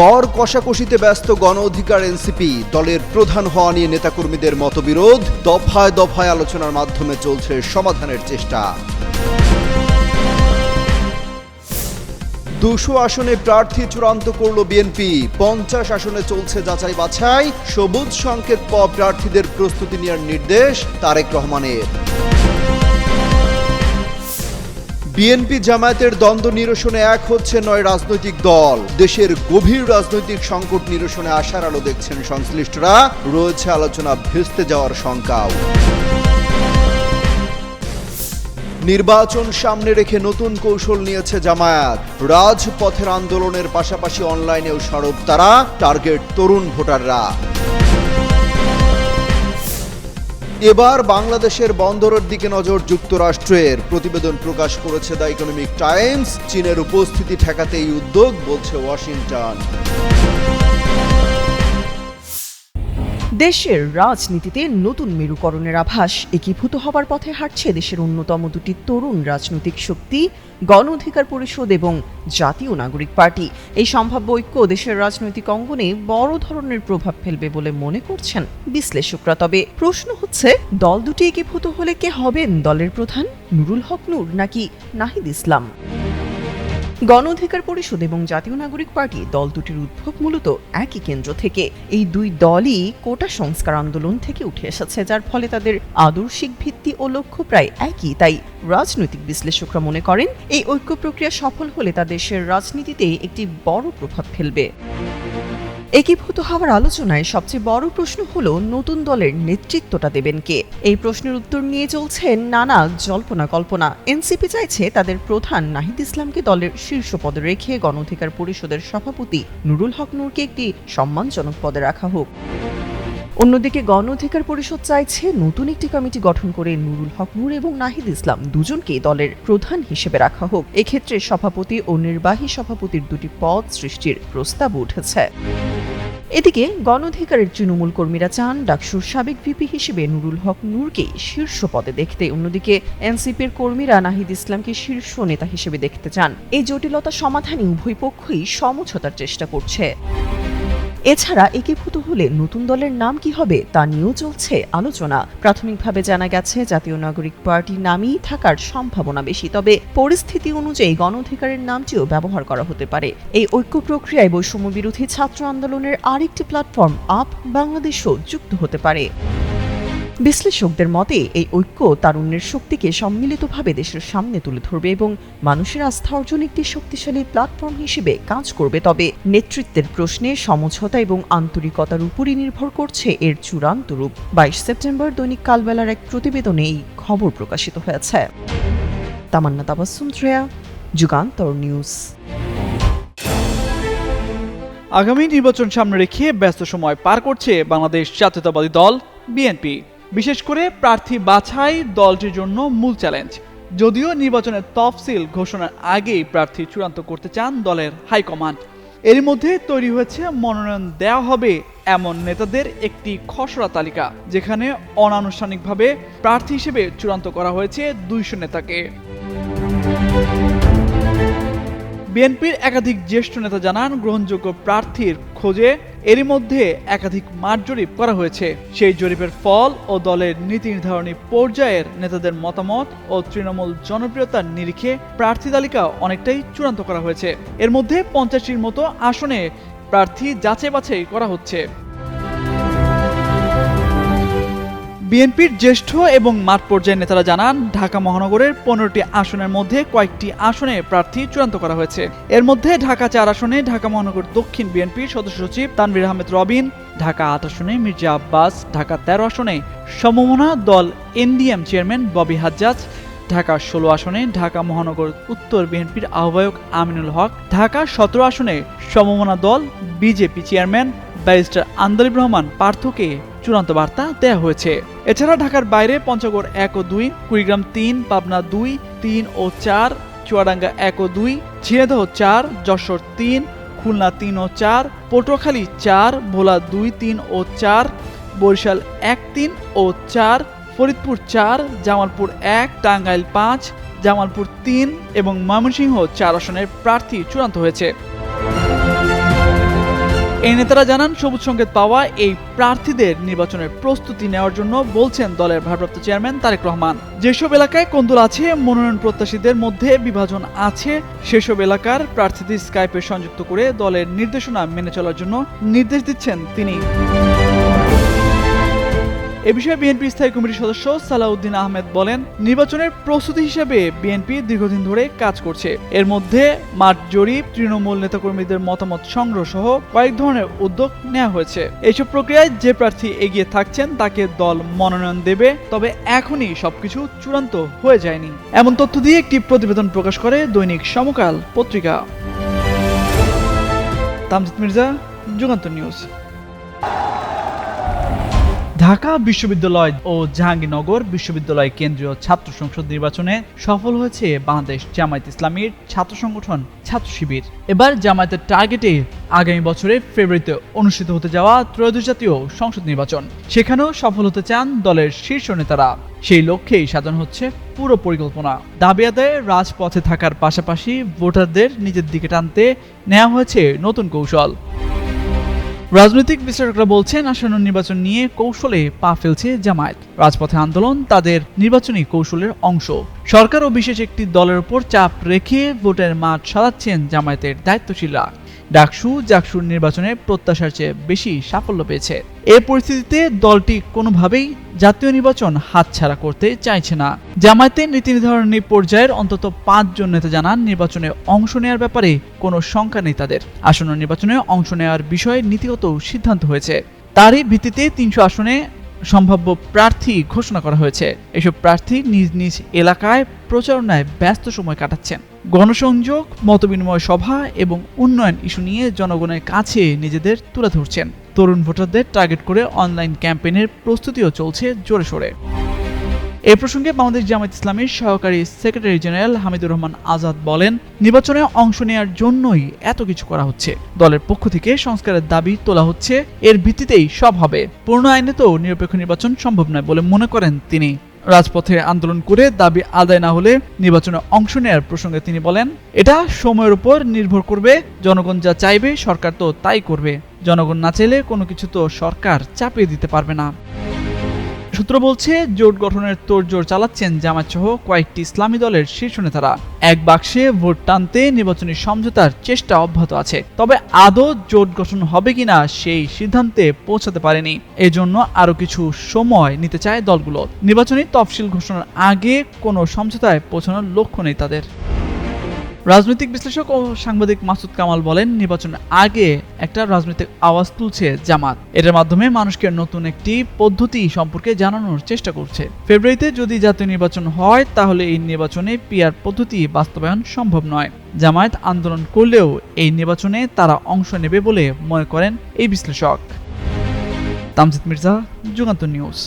দর কষাকষিতে ব্যস্ত গণ অধিকার এনসিপি, দলের প্রধান হওয়া নিয়ে নেতাকর্মীদের মতবিরোধ, দফায় দফায় আলোচনার মাধ্যমে চলছে সমাধানের চেষ্টা। দুশো আসনে প্রার্থী চূড়ান্ত করল বিএনপি, পঞ্চাশ আসনে চলছে যাচাই বাছাই সবুজ সংকেত পাওয়া প্রার্থীদের প্রস্তুতি নেওয়ার নির্দেশ তারেক রহমানের। বিএনপি জামায়াতের দ্বন্দ্ব নিরসনে এক হচ্ছে নয় রাজনৈতিক দল। দেশের গভীর রাজনৈতিক সংকট নিরসনে আশার আলো দেখছেন সংশ্লিষ্টরা। রয়েছে আলোচনা ভেস্তে যাওয়ার শঙ্কাও। নির্বাচন সামনে রেখে নতুন কৌশল নিয়েছে জামায়াত। রাজপথের আন্দোলনের পাশাপাশি অনলাইনেও সরব তারা। টার্গেট তরুণ ভোটাররা। এবার বাংলাদেশের বন্দরের দিকে নজর যুক্তরাষ্ট্রের। প্রতিবেদন প্রকাশ করেছে দ্য ইকোনমিক টাইমস। চীনের উপস্থিতি ঠেকাতে এই উদ্যোগ, বলছে ওয়াশিংটন। দেশের রাজনীতিতে নতুন মেরুকরণের আভাস একীভূত হবার পথে হাঁটছে দেশের অন্যতম দুটি তরুণ রাজনৈতিক শক্তি, গণ অধিকার পরিষদ এবং জাতীয় নাগরিক পার্টি। এই সম্ভাব্য ঐক্য দেশের রাজনৈতিক অঙ্গনে বড় ধরনের প্রভাব ফেলবে বলে মনে করছেন বিশ্লেষকরা। তবে প্রশ্ন হচ্ছে, দল দুটি একীভূত হলে কে হবেন দলের প্রধান, নুরুল হক নূর নাকি নাহিদ ইসলাম? গণ অধিকার পরিষদ এবং জাতীয় নাগরিক পার্টি দল দুটির উদ্ভব মূলত একই কেন্দ্র থেকে। এই দুই দলই কোটা সংস্কার আন্দোলন থেকে উঠে এসেছে, যার ফলে তাদের আদর্শিক ভিত্তি ও লক্ষ্য প্রায় একই। তাই রাজনৈতিক বিশ্লেষকরা মনে করেন, এই ঐক্য প্রক্রিয়া সফল হলে তা দেশের রাজনীতিতে একটি বড় প্রভাব ফেলবে। একীভূত হওয়ার আলোচনায় সবচেয়ে বড় প্রশ্ন হল, নতুন দলের নেতৃত্বটা দেবেন কে? এই প্রশ্নের উত্তর নিয়ে চলছে নানা জল্পনা কল্পনা। এনসিপি চাইছে তাদের প্রধান নাহিদ ইসলামকে দলের শীর্ষ পদে রেখে গণ অধিকার পরিষদের সভাপতি নুরুল হক নূরকে একটি সম্মানজনক পদে রাখা হোক। অন্যদিকে গণ অধিকার পরিষদ চাইছে নতুন একটি কমিটি গঠন করে নুরুল হক, নূর এবং নাহিদ ইসলাম দুজনকে দলের প্রধান হিসেবে রাখা হোক। এক্ষেত্রে সভাপতি ও নির্বাহী সভাপতির দুটি পদ সৃষ্টির প্রস্তাব উঠেছে। এদিকে গণ অধিকারের তৃণমূল কর্মীরা চান ডাকসুর সাবেক ভিপি হিসেবে নুরুল হক, নূরকে শীর্ষ পদে দেখতে। অন্যদিকে এনসিপির কর্মীরা নাহিদ ইসলামকে শীর্ষ নেতা হিসেবে দেখতে চান। এই জটিলতা সমাধানে উভয় পক্ষই সমঝোতার চেষ্টা করছে। এছাড়া একীভূত হলে নতুন দলের নাম কি হবে তা নিয়েও চলছে আলোচনা। প্রাথমিকভাবে জানা গেছে, জাতীয় নাগরিক পার্টি নামই থাকার সম্ভাবনা বেশি, তবে পরিস্থিতি অনুযায়ী গণ অধিকারের নামটিও ব্যবহার করা হতে পারে। এই ঐক্য প্রক্রিয়ায় বৈষম্য বিরোধী ছাত্র আন্দোলনের আরেকটি প্ল্যাটফর্ম, আপ বাংলাদেশও যুক্ত হতে পারে। বিশ্লেষকদের মতে, এই ঐক্য তারুণ্যের শক্তিকে সম্মিলিতভাবে দেশের সামনে তুলে ধরবে এবং মানুষের আস্থা অর্জন একটি শক্তিশালী প্ল্যাটফর্ম হিসেবে কাজ করবে। তবে নেতৃত্বের প্রশ্নে সমঝোতা এবং আন্তরিকতার উপরই নির্ভর করছে এর চূড়ান্ত রূপ। বাইশ সেপ্টেম্বর দৈনিক কালবেলার এক প্রতিবেদনে এই খবর প্রকাশিত হয়েছে। তামান্না তাবাসুম, শ্রেয়া, যুগান্তর নিউজ। আগামী নির্বাচন সামনে রেখে ব্যস্ত সময় পার করছে বাংলাদেশ জাতীয়তাবাদী দল, বিএনপি। বিশেষ করে প্রার্থী বাছাই দলটির জন্য মূল চ্যালেঞ্জ। যদিও নির্বাচনের তফসিল ঘোষণার আগেই প্রার্থী চূড়ান্ত করতে চান দলের হাইকমান্ড। এর মধ্যে তৈরি হয়েছে মনোনয়ন দেওয়া হবে এমন নেতাদের একটি খসড়া তালিকা, যেখানে অনানুষ্ঠানিকভাবে প্রার্থী হিসেবে চূড়ান্ত করা হয়েছে দুইশো নেতাকে। বিএনপির একাধিক জ্যেষ্ঠ নেতা জানান গ্রহণযোগ্য প্রার্থীর খোঁজে এরই মধ্যে একাধিক মাঠ জরিপ করা হয়েছে। সেই জরিপের ফল ও দলের নীতি নির্ধারণী পর্যায়ের নেতাদের মতামত ও তৃণমূল জনপ্রিয়তার নিরিখে প্রার্থী তালিকা অনেকটাই চূড়ান্ত করা হয়েছে। এর মধ্যে পঞ্চাশটির মতো আসনে প্রার্থী যাচাই বাছাই করা হচ্ছে। বিএনপির জ্যেষ্ঠ এবং মাঠ পর্যায়ের নেতারা জানান, ঢাকা মহানগরের পনেরোটি আসনের মধ্যে কয়েকটি আসনে প্রার্থী চূড়ান্ত করা হয়েছে। এর মধ্যে ঢাকা চার আসনে, ঢাকা মহানগর দক্ষিণ বিএনপির সদস্য সচিব তানভীর আহমেদ রবিন, ঢাকা আট আসনে মির্জা আব্বাস, ঢাকা তেরো আসনে সমমনা দল এনডিএম চেয়ারম্যান ববি হাজ্জাজ, ঢাকা ষোলো আসনে ঢাকা মহানগর উত্তর বিএনপির আহ্বায়ক আমিনুল হক, ঢাকা সতেরো আসনে সমমনা দল BJP chairman barrister Andaleeb Rahman পার্থকে চূড়ান্ত বার্তা দেওয়া হয়েছে। এছাড়া ঢাকার বাইরে পঞ্চগড় এক ও দুই, কুড়িগ্রাম তিন, পাবনা দুই, তিন ও চার, চুয়াডাঙ্গা এক ও দুই, ঝিনাইদহ চার, যশোর তিন, খুলনা তিন ও চার, পটুয়াখালী চার, ভোলা দুই, তিন ও চার, বরিশাল এক, তিন ও চার, ফরিদপুর চার, জামালপুর এক, টাঙ্গাইল পাঁচ, জামালপুর তিন এবং ময়মনসিংহ চার আসনের প্রার্থী চূড়ান্ত হয়েছে। এই নেতারা জানান, সবুজ সংকেত পাওয়া এই প্রার্থীদের নির্বাচনের প্রস্তুতি নেওয়ার জন্য বলছেন দলের ভারপ্রাপ্ত চেয়ারম্যান তারেক রহমান। যেসব এলাকায় কোন্দল আছে, মনোনয়ন প্রত্যাশীদের মধ্যে বিভাজন আছে, সেসব এলাকার প্রার্থীদের স্কাইপে সংযুক্ত করে দলের নির্দেশনা মেনে চলার জন্য নির্দেশ দিচ্ছেন তিনি। এ বিষয়ে বিএনপি স্থায়ী কমিটির সদস্য সালাউদ্দিন আহমেদ বলেন, নির্বাচনের প্রস্তুতি হিসেবে বিএনপি দীর্ঘদিন ধরে কাজ করছে। এর মধ্যে মাঠ জরিপ, তৃণমূল নেতাকর্মীদের মতামত সংগ্রহ সহ কয়েক ধরনের উদ্যোগ নেওয়া হয়েছে। এইসব প্রক্রিয়ায় যে প্রার্থী এগিয়ে থাকছেন, তাকে দল মনোনয়ন দেবে, তবে এখনই সবকিছু চূড়ান্ত হয়ে যায়নি। এমন তথ্য দিয়ে একটি প্রতিবেদন প্রকাশ করে দৈনিক সমকাল পত্রিকা। তামজিদ মির্জা, যুগান্তর নিউজ। ঢাকা বিশ্ববিদ্যালয় ও জাহাঙ্গীরনগর বিশ্ববিদ্যালয় কেন্দ্রীয় ছাত্র সংসদ নির্বাচনে সফল হয়েছে বাংলাদেশ জামায়াত ইসলামীর ছাত্র সংগঠন ছাত্র শিবির। এবার জামায়াতের টার্গেটে আগামী বছরে ফেব্রুয়ারিতে অনুষ্ঠিত হতে যাওয়া ত্রয়োদশ জাতীয় সংসদ নির্বাচন। সেখানেও সফল হতে চান দলের শীর্ষ নেতারা। সেই লক্ষ্যেই সাজানো হচ্ছে পুরো পরিকল্পনা। দাবি আদায়ে রাজপথে থাকার পাশাপাশি ভোটারদের নিজের দিকে টানতে নেওয়া হয়েছে নতুন কৌশল। রাজনৈতিক বিশ্লেষকরা বলছেন, আসন্ন নির্বাচন নিয়ে কৌশলে পা ফেলছে জামায়াত। রাজপথে আন্দোলন তাদের নির্বাচনী কৌশলের অংশ। সরকার ও বিশেষ একটি দলের উপর চাপ রেখে ভোটের মাঠ সাজাচ্ছেন জামায়াতের দায়িত্বশীলরা। ডাকসু জাকসুর নির্বাচনে প্রত্যাশার চেয়ে বেশি সাফল্য পেয়েছে। এ পরিস্থিতিতে দলটি কোনোভাবেই জাতীয় নির্বাচন হাতছাড়া করতে চাইছে না। জামায়াতের নীতি নির্ধারণী পর্যায়ের অন্তত পাঁচজন নেতা জানান নির্বাচনে অংশ নেওয়ার ব্যাপারে কোনো শঙ্কা নেই তাদের। আসন্ন নির্বাচনে অংশ নেওয়ার বিষয়ে নীতিগত সিদ্ধান্ত হয়েছে। তারই ভিত্তিতে তিনশো আসনে সম্ভাব্য প্রার্থী ঘোষণা করা হয়েছে। এসব প্রার্থী নিজ নিজ এলাকায় প্রচারণায় ব্যস্ত সময় কাটাচ্ছেন। গণসংযোগ, মতবিনিময় সভা এবং উন্নয়ন ইস্যু নিয়ে জনগণের কাছে নিজেদের তুলে ধরছেন। তরুণ ভোটারদের টার্গেট করে অনলাইন ক্যাম্পেইনের প্রস্তুতিও চলছে জোরে সোরে। এ প্রসঙ্গে বাংলাদেশ জামায়াত ইসলামীর সহকারী সেক্রেটারি জেনারেল হামিদুর রহমান আজাদ বলেন, নির্বাচনে অংশ নেওয়ার জন্যই এত কিছু করা হচ্ছে। দলের পক্ষ থেকে সংস্কারের দাবি তোলা হচ্ছে, এর ভিত্তিতেই সব হবে। পূর্ণ আইনে তো নিরপেক্ষ নির্বাচন সম্ভব নয় বলে মনে করেন তিনি। রাজপথে আন্দোলন করে দাবি আদায় না হলে নির্বাচনে অংশ নেয়ার প্রসঙ্গে তিনি বলেন, এটা সময়ের উপর নির্ভর করবে, জনগণ যা চাইবে সরকার তো তাই করবে। জনগণ না চাইলে কোনো কিছু তো সরকার চাপিয়ে দিতে পারবে না। সূত্র বলছে, জোট গঠনের তোড়জোড় চালাচ্ছেন জামাত সহ কয়েকটি ইসলামী দলের শীর্ষ নেতারা। এক বাক্সে ভোট টানতে নির্বাচনী সমঝোতার চেষ্টা অব্যাহত আছে। তবে আদৌ জোট গঠন হবে কিনা সেই সিদ্ধান্তে পৌঁছাতে পারেনি। এজন্য আরও কিছু সময় নিতে চায় দলগুলো। নির্বাচনী তফসিল ঘোষণার আগে কোনো সমঝোতায় পৌঁছানোর লক্ষ্য নেই তাদের। রাজনৈতিক বিশ্লেষক ও সাংবাদিক মাসুদ কামাল বলেন, নির্বাচনের আগে একটা রাজনৈতিক আওয়াজ তুলছে জামাত। এটার মাধ্যমে মানুষকে নতুন একটি পদ্ধতি সম্পর্কে জানানোর চেষ্টা করছে। ফেব্রুয়ারিতে যদি জাতীয় নির্বাচন হয়, তাহলে এই নির্বাচনে পিয়ার পদ্ধতি বাস্তবায়ন সম্ভব নয়। জামায়াত আন্দোলন করলেও এই নির্বাচনে তারা অংশ নেবে বলে মনে করেন এই বিশ্লেষক। তামজিদ মির্জা যুগান্ত নিউজ।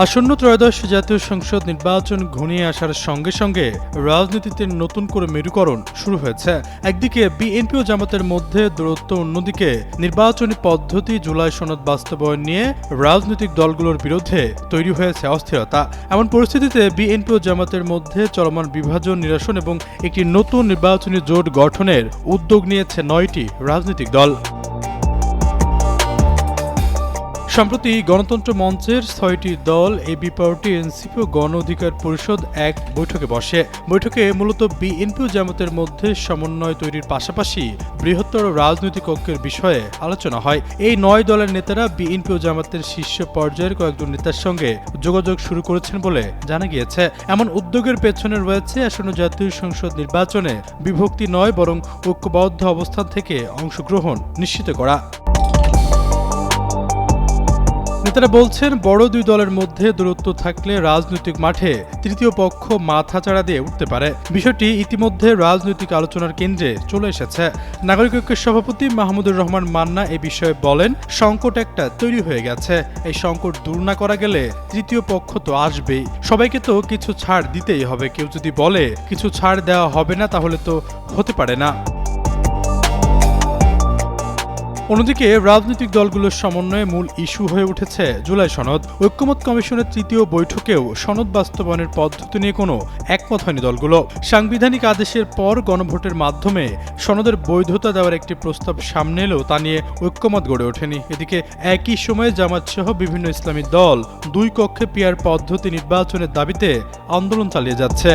আসন্ন ত্রয়োদশ জাতীয় সংসদ নির্বাচন ঘনিয়ে আসার সঙ্গে সঙ্গে রাজনীতিতে নতুন করে মেরুকরণ শুরু হয়েছে। একদিকে বিএনপি ও জামাতের মধ্যে দূরত্ব, অন্যদিকে নির্বাচনী পদ্ধতি, জুলাই সনদ বাস্তবায়ন নিয়ে রাজনৈতিক দলগুলোর বিরুদ্ধে তৈরি হয়েছে অস্থিরতা। এমন পরিস্থিতিতে বিএনপি ও জামাতের মধ্যে চলমান বিভাজন, নিরসন এবং একটি নতুন নির্বাচনী জোট গঠনের উদ্যোগ নিয়েছে নয়টি রাজনৈতিক দল। সম্প্রতি গণতন্ত্র মঞ্চের ছয়টি দল এবি পার্টি এনসিপি ও গণ অধিকার পরিষদ এক বৈঠকে বসে। বৈঠকে মূলত বিএনপি ও জামাতের মধ্যে সমন্বয় তৈরির পাশাপাশি বৃহত্তর রাজনৈতিক ঐক্যের বিষয়ে আলোচনা হয়। এই নয় দলের নেতারা বিএনপি ও জামাতের শীর্ষ পর্যায়ের কয়েকজন নেতার সঙ্গে যোগাযোগ শুরু করেছেন বলে জানা গিয়েছে। এমন উদ্যোগের পেছনে রয়েছে আসন্ন জাতীয় সংসদ নির্বাচনে বিভক্তি নয়, বরং ঐক্যবদ্ধ অবস্থান থেকে অংশগ্রহণ নিশ্চিত করা। নেতারা বলছেন, বড় দুই দলের মধ্যে দূরত্ব থাকলে রাজনৈতিক মাঠে তৃতীয় পক্ষ মাথাচাড়া দিয়ে উঠতে পারে। বিষয়টি ইতিমধ্যে রাজনৈতিক আলোচনার কেন্দ্রে চলে এসেছে। নাগরিক ঐক্যের সভাপতি মাহমুদুর রহমান মান্না এ বিষয়ে বলেন, সংকট একটা তৈরি হয়ে গেছে। এই সংকট দূর না করা গেলে তৃতীয় পক্ষ তো আসবেই। সবাইকে তো কিছু ছাড় দিতেই হবে। কেউ যদি বলে, কিছু ছাড় দেওয়া হবে না, তাহলে তো হতে পারে না। অন্যদিকে রাজনৈতিক দলগুলোর সমন্বয়ে মূল ইস্যু হয়ে উঠেছে জুলাই সনদ। ঐক্যমত কমিশনের তৃতীয় বৈঠকেও সনদ বাস্তবায়নের পদ্ধতি নিয়ে কোনো একমত হয়নি দলগুলো। সাংবিধানিক আদেশের পর গণভোটের মাধ্যমে সনদের বৈধতা দেওয়ার একটি প্রস্তাব সামনে এলেও তা নিয়ে ঐক্যমত গড়ে ওঠেনি। এদিকে একই সময়ে জামাত সহ বিভিন্ন ইসলামী দল দুই কক্ষে পিয়ার পদ্ধতি নির্বাচনের দাবিতে আন্দোলন চালিয়ে যাচ্ছে।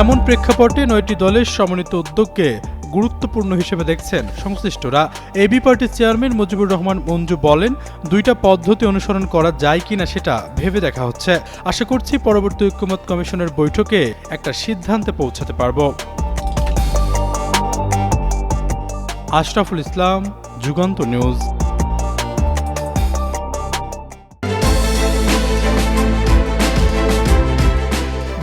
এমন প্রেক্ষাপটে নয়টি দলের সমন্বিত উদ্যোগকে গুরুত্বপূর্ণ হিসেবে দেখছেন সংশ্লিষ্টরা। এবি পার্টির চেয়ারম্যান মুজিবুর রহমান মঞ্জু বলেন, দুইটা পদ্ধতি অনুসরণ করা যায় কিনা সেটা ভেবে দেখা হচ্ছে। আশা করছি পরবর্তী ঐক্যমত কমিশনের বৈঠকে একটা সিদ্ধান্তে পৌঁছাতে পারব। আশরাফুল ইসলাম, যুগান্ত নিউজ।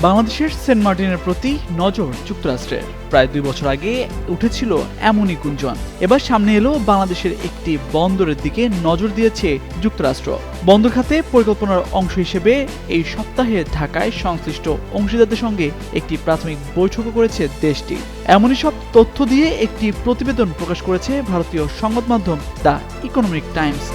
বাংলাদেশের সেন্ট মার্টিনের প্রতি নজর যুক্তরাষ্ট্রের। প্রায় দুই বছর আগে উঠেছিল এমনই গুঞ্জন। এবার সামনে এলো বাংলাদেশের একটি বন্দরের দিকে নজর দিয়েছে যুক্তরাষ্ট্র। বন্দর খাতে পরিকল্পনার অংশ হিসেবে এই সপ্তাহে ঢাকায় সংশ্লিষ্ট অংশীদারদের সঙ্গে একটি প্রাথমিক বৈঠকও করেছে দেশটি। এমনই সব তথ্য দিয়ে একটি প্রতিবেদন প্রকাশ করেছে ভারতীয় সংবাদ মাধ্যম দ্য ইকোনমিক টাইমস।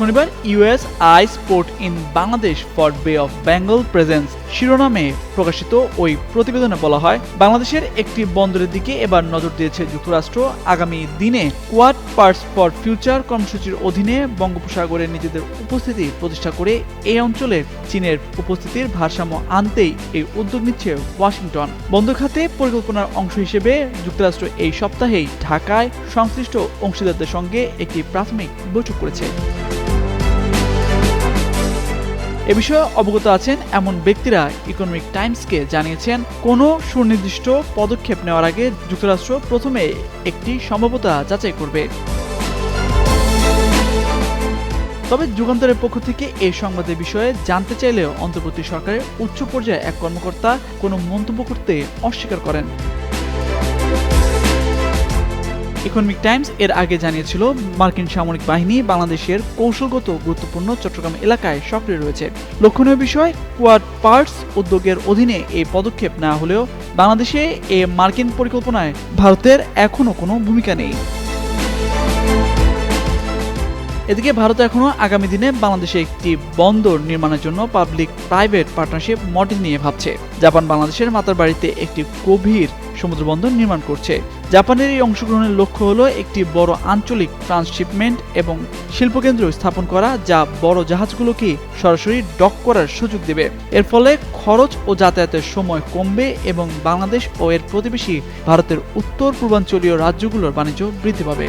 শনিবার US eye sport in Bangladesh for Bay of Bengal presence শিরোনামে প্রকাশিত ওই প্রতিবেদনে বলা হয়, বাংলাদেশের একটি বন্দরের দিকে এবার নজর দিয়েছে যুক্তরাষ্ট্র। আগামী দিনে কোয়াড পার্টস ফর ফিউচার কর্মসূচির অধীনে বঙ্গোপসাগরে নিজেদের উপস্থিতি প্রতিষ্ঠা করে এই অঞ্চলে চীনের উপস্থিতির ভারসাম্য আনতেই এই উদ্যোগ নিচ্ছে ওয়াশিংটন। বন্দর খাতে পরিকল্পনার অংশ হিসেবে যুক্তরাষ্ট্র এই সপ্তাহেই ঢাকায় সংশ্লিষ্ট অংশীদারদের সঙ্গে একটি প্রাথমিক বৈঠক করেছে। এ বিষয়ে অবগত আছেন এমন ব্যক্তিরা ইকোনমিক টাইমসকে জানিয়েছেন, কোনো সুনির্দিষ্ট পদক্ষেপ নেওয়ার আগে যুক্তরাষ্ট্র প্রথমে একটি সম্ভাব্যতা যাচাই করবে। তবে যুগান্তরের পক্ষ থেকে এই সংবাদের বিষয়ে জানতে চাইলেও অন্তর্বর্তী সরকারের উচ্চ পর্যায়ে এক কর্মকর্তা কোনো মন্তব্য করতে অস্বীকার করেন। ইকোনমিক টাইমস এর আগে জানিয়েছিল, মার্কিন সামরিক বাহিনী বাংলাদেশের কৌশলগত গুরুত্বপূর্ণ চট্টগ্রাম এলাকায় সক্রিয় রয়েছে। লক্ষণীয় বিষয় কোয়াড পার্টস উদ্যোগের অধীনে এই পদক্ষেপ নেওয়া হলেও বাংলাদেশে এ মার্কিন পরিকল্পনায় ভারতের এখনও কোনো ভূমিকা নেই। এদিকে ভারত এখনও আগামী দিনে বাংলাদেশে একটি বন্দর নির্মাণের জন্য পাবলিক প্রাইভেট পার্টনারশিপ মডেল নিয়ে ভাবছে। জাপান বাংলাদেশের মাতার বাড়িতে একটি গভীর সমুদ্র বন্দর নির্মাণ করছে। জাপানের এই অংশগ্রহণের লক্ষ্য হলো একটি বড় আঞ্চলিক ট্রান্সশিপমেন্ট এবং শিল্পকেন্দ্র স্থাপন করা, যা বড় জাহাজগুলোকে সরাসরি ডক করার সুযোগ দেবে। এর ফলে খরচ ও যাতায়াতের সময় কমবে এবং বাংলাদেশ ও এর প্রতিবেশী ভারতের উত্তর পূর্বাঞ্চলীয় রাজ্যগুলোর বাণিজ্য বৃদ্ধি পাবে।